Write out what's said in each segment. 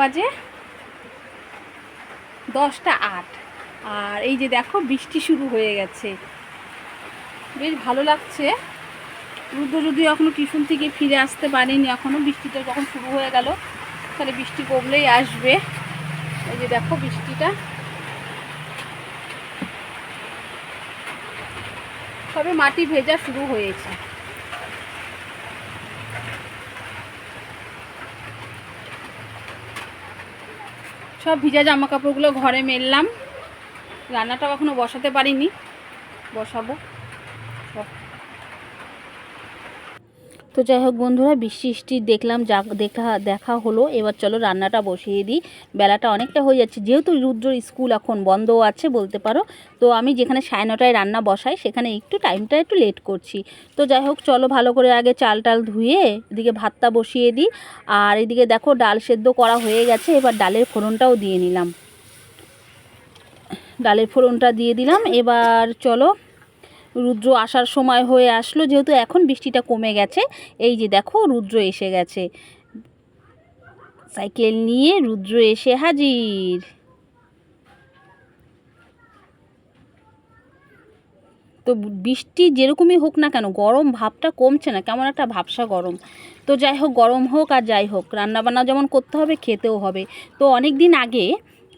বাজে দশটা আট। আর এই যে দেখো, বৃষ্টি শুরু হয়ে গেছে। বেশ ভালো লাগছে। রুদ্র যদিও এখনও টিউশন থেকে ফিরে আসতে পারেনি এখনও বৃষ্টিটা যখন শুরু হয়ে গেল, তাহলে বৃষ্টি কমলেই আসবে। এই যে দেখো বৃষ্টিটা। সবে মাটি ভেজা শুরু হয়েছে। সব ভিজা জামা কাপড়গুলো ঘরে মেললাম। রান্নাটাও এখনও বসাতে পারিনি। বসাবো। তো যাই হোক বন্ধুরা বৃষ্টি বৃষ্টি দেখলাম, যা দেখা দেখা হলো। এবার চলো রান্নাটা বসিয়ে দিই। বেলাটা অনেকটা হয়ে যাচ্ছে, যেহেতু রুদ্রর স্কুল এখন বন্ধও আছে বলতে পারো। তো আমি যেখানে সাড়ে নটায় রান্না বসাই, সেখানে একটু টাইমটা একটু লেট করছি। তো যাই হোক, চলো ভালো করে আগে চাল টাল ধুয়ে এদিকে ভাতটা বসিয়ে দিই। আর এদিকে দেখো ডাল সেদ্ধ করা হয়ে গেছে, এবার ডালের ফোড়নটাও দিয়ে নিলাম। ডালের ফোড়নটা দিয়ে দিলাম। এবার চলো রুদ্র আসার সময় হয়ে আসলো, যেহেতু এখন বৃষ্টিটা কমে গেছে। এই যে দেখো, রুদ্র এসে গেছে। সাইকেল নিয়ে রুদ্র এসে হাজির। তো বৃষ্টি যেরকমই হোক না কেন, গরম ভাবটা কমছে না, কেমন একটা ভাবসা গরম। তো যাই হোক, গরম হোক আর যাই হোক, রান্নাবান্না যেমন করতে হবে, খেতেও হবে। তো অনেক দিন আগে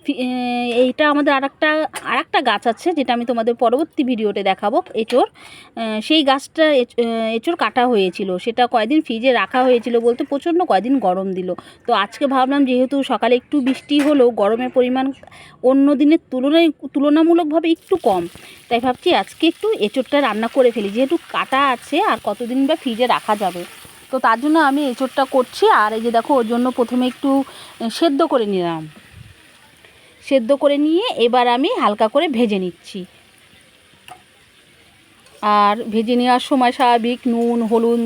এইটা আমাদের আর একটা আর একটা গাছ আছে, যেটা আমি তোমাদের পরবর্তী ভিডিওতে দেখাবো এঁচোর সেই গাছটা এঁচ- এঁচোর কাটা হয়েছিল। সেটা কয়দিন ফ্রিজে রাখা হয়েছিল বলতে প্রচণ্ড কয়দিন গরম দিল। তো আজকে ভাবলাম যেহেতু সকালে একটু বৃষ্টি হলেও গরমের পরিমাণ অন্য দিনের তুলনায়, তুলনামূলকভাবে একটু কম। তাই ভাবছি আজকে একটু এঁচোড়টা রান্না করে ফেলি। যেহেতু কাটা আছে, আর কতদিন বা ফ্রিজে রাখা যাবে। তো তার জন্য আমি এঁচোরটা করছি, আর এই যে দেখো, ওর জন্য প্রথমে একটু সেদ্ধ করে নিলাম। সেদ্ধ করে নিয়ে এবার আমি হালকা করে ভেজে নিচ্ছি। আর ভেজে নেওয়ার সময় স্বাভাবিক নুন, হলুদ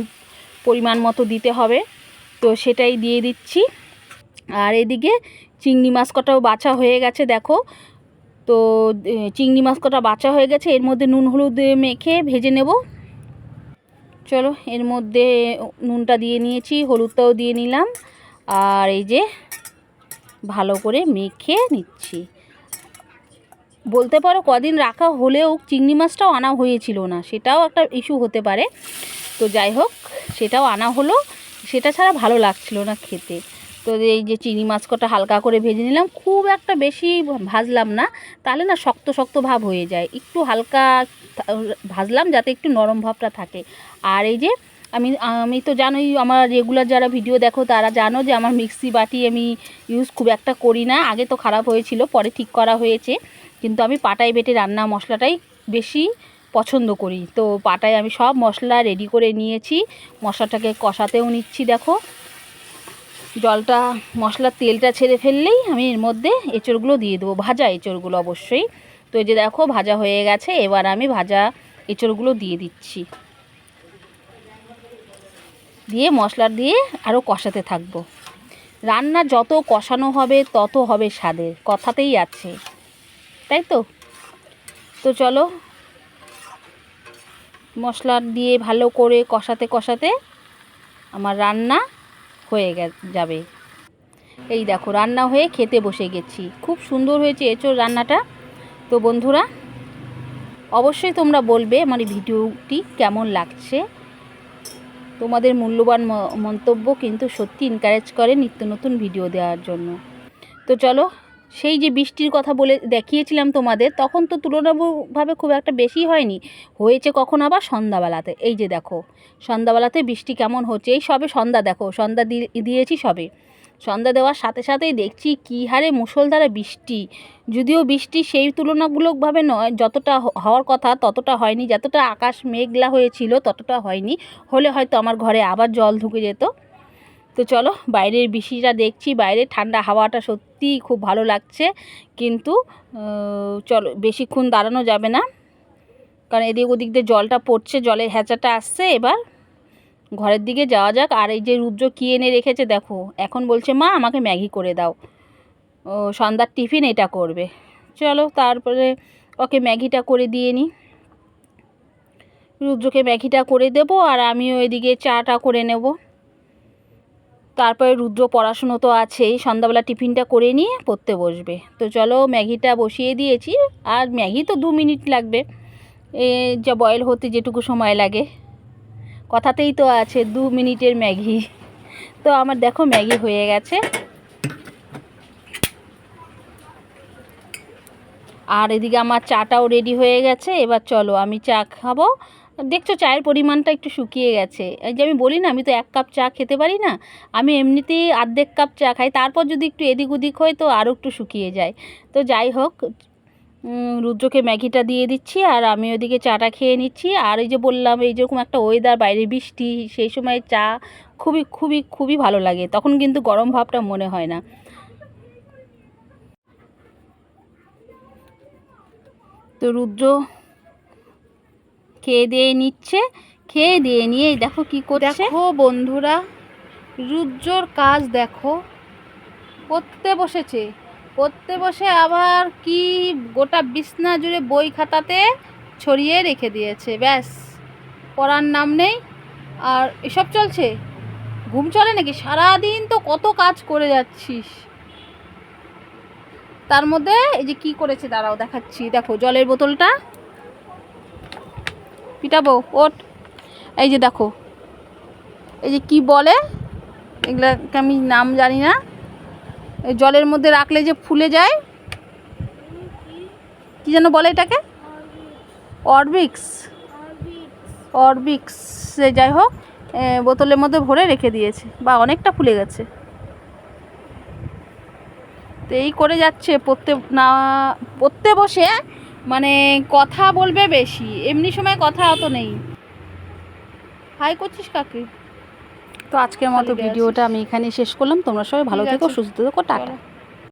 পরিমাণ মতো দিতে হবে। তো সেটাই দিয়ে দিচ্ছি। আর এদিকে চিংড়ি মাছ কটাও বাছা হয়ে গেছে, দেখো। তো চিংড়ি মাছ কটা বাছা হয়ে গেছে, এর মধ্যে নুন, হলুদ মেখে ভেজে নেব। চলো, এর মধ্যে নুনটা দিয়ে নিয়েছি, হলুদটাও দিয়ে নিলাম। আর এই যে ভালো করে মেখে নিচ্ছি। বলতে পারো কদিন রাখা হলেও চিংড়ি মাছটাও আনা হয়েছিল না, সেটাও একটা ইস্যু হতে পারে। তো যাই হোক, সেটাও আনা হলো, সেটা ছাড়া ভালো লাগছিল না খেতে। তো এই যে চিংড়ি মাছ কটা হালকা করে ভেজে নিলাম, খুব একটা বেশি ভাজলাম না, তাহলে না শক্ত শক্ত ভাব হয়ে যায়। একটু হালকা ভাজলাম যাতে একটু নরম ভাবটা থাকে। আর এই যে আমি আমি তো জানোই আমার রেগুলার যারা ভিডিও দেখো তারা জানো যে আমার মিক্সি বাটি আমি ইউজ খুব একটা করি না। আগে তো খারাপ হয়েছিল, পরে ঠিক করা হয়েছে। কিন্তু আমি পাটায় বেটে রান্না মশলাটাই বেশি পছন্দ করি। তো পাটায় আমি সব মশলা রেডি করে নিয়েছি। মশলাটাকে কষাতেও নিচ্ছি, দেখো। জলটা, মশলার তেলটা ছেড়ে ফেললেই আমি এর মধ্যে এঁচড়গুলো দিয়ে দেবো, ভাজা এঁচড়গুলো অবশ্যই। তো এই যে দেখো, ভাজা হয়ে গেছে, এবার আমি ভাজা এঁচড়গুলো দিয়ে দিচ্ছি। দিয়ে মশলা দিয়ে আরও কষাতে থাকব। রান্না যত কষানো হবে, তত হবে স্বাদের, কথাতেই আছে। তাই তো? তো চলো, মশলা দিয়ে ভালো করে কষাতে কষাতে আমার রান্না হয়ে যাবে। এই দেখো, রান্না হয়ে খেতে বসে গেছি। খুব সুন্দর হয়েছে এঁচোড় রান্নাটা। তো বন্ধুরা, অবশ্যই তোমরা বলবে আমার ভিডিওটি কেমন লাগছে। তোমাদের মূল্যবান মন্তব্য কিন্তু সত্যি এনকারেজ করে নিত্য নতুন ভিডিও দেওয়ার জন্য। তো চলো, সেই যে বৃষ্টির কথা বলে দেখিয়েছিলাম তোমাদের, তখন তো তুলনাভাবে খুব একটা বেশি হয়নি। হয়েছে কখন আবার সন্ধ্যাবেলাতে। এই যে দেখো, সন্ধ্যাবেলাতে বৃষ্টি কেমন হচ্ছে? এই সবে সন্ধ্যা দেখো, সন্ধ্যা দিয়েছি সবে। সন্ধ্যা দেওয়ার সাথে সাথেই দেখছি কী হারে মুষলধারে বৃষ্টি। যদিও বৃষ্টি সেই তুলনামূলকভাবে নয়, যতটা হওয়ার কথা ততটা হয়নি। যতটা আকাশ মেঘলা হয়েছিল ততটা হয়নি। হলে হয়তো আমার ঘরে আবার জল ঢুকে যেত। তো চলো, বাইরের বৃষ্টিটা দেখছি। বাইরে ঠান্ডা হাওয়াটা সত্যিই খুব ভালো লাগছে। কিন্তু চলো, বেশিক্ষণ দাঁড়ানো যাবে না। কারণ এদিক ওদিক দিয়ে জলটা পড়ছে, জলের হ্যাচাটা আসছে এবার। ঘরের দিকে যাওয়া যাক, আর এই যে রুদ্র কী এনে রেখেছে দেখো। এখন বলছে, মা, আমাকে ম্যাগি করে দাও। ও, সন্ধ্যার টিফিন এটা করবে। চলো, তারপরে ওকে ম্যাগিটা করে দিয়ে নিই রুদ্রকে ম্যাগিটা করে দেবো, আর আমিও এদিকে চাটা করে নেব। তারপরে রুদ্র পড়াশুনো তো আছেই, সন্ধ্যাবেলা টিফিনটা করে নিয়ে পড়তে বসবে। তো চলো, ম্যাগিটা বসিয়ে দিয়েছি, আর ম্যাগি তো দু মিনিট লাগবে। এ, যা বয়েল হতে যেটুকু সময় লাগে। কথাতেই তো আছে, দু মিনিটের ম্যাগি। তো আমার দেখো ম্যাগি হয়ে গেছে। আর এদিকে আমার চাটাও রেডি হয়ে গেছে, এবার চলো আমি চা খাব। দেখছ চায়ের পরিমাণটা একটু শুকিয়ে গেছে। যে আমি বলি না, আমি তো এক কাপ চা খেতে পারি না, আমি এমনিতেই আর্ধেক কাপ চা খাই। তারপর যদি একটু এদিক ওদিক হয়, তো আরও একটু শুকিয়ে যায়। তো যাই হোক রুদ্রকে ম্যাগিটা দিয়ে দিচ্ছি আর আমি ওদিকে চাটা খেয়ে নিচ্ছি। আর এই যে বললাম, এই যেরকম একটা ওয়েদার বাইরে বৃষ্টি, সেই সময় চা খুবই খুবই খুবই ভালো লাগে। তখন কিন্তু গরম ভাবটা মনে হয় না। তো রুদ্র খেয়ে দিয়ে নিচ্ছে, খেয়ে দিয়ে নিয়ে দেখো কি করছে। দেখো বন্ধুরা, রুদ্রর কাজ দেখো করতে বসেছে। পড়তে বসে আবার কি গোটা বিছনা জুড়ে বই খাতাতে ছড়িয়ে রেখে দিয়েছে, ব্যাস। পড়ার নাম নেই। আর এসব চলছে? ঘুম চলে নাকি? সারাদিন তো কত কাজ করে যাচ্ছিস। তার মধ্যে এই যে কি করেছে, দাঁড়াও দেখাচ্ছি। দেখো জলের বোতলটা। পিটাবো ওট এই যে দেখো। এই যে কি বলে? এগুলাকে আমি নাম জানি না। জলের মধ্যে রাখলে যে ফুলে যায়? কি যেন বলে এটাকে? অরবিক্স। অরবিক্স যাই হোক বোতলের মধ্যে ভরে রেখে দিয়েছে। বা অনেকটা ফুলে গেছে। তো এই করে যাচ্ছে পড়তে না, পড়তে বসে মানে কথা বলবে বেশি। এমনি সময় কথা অত নেই। হাই করছিস কাকে? তো আজকের মতো ভিডিওটা আমি এখানে শেষ করলাম। তোমরা সবাই ভালো থেকো সুস্থ থেকো টাটা।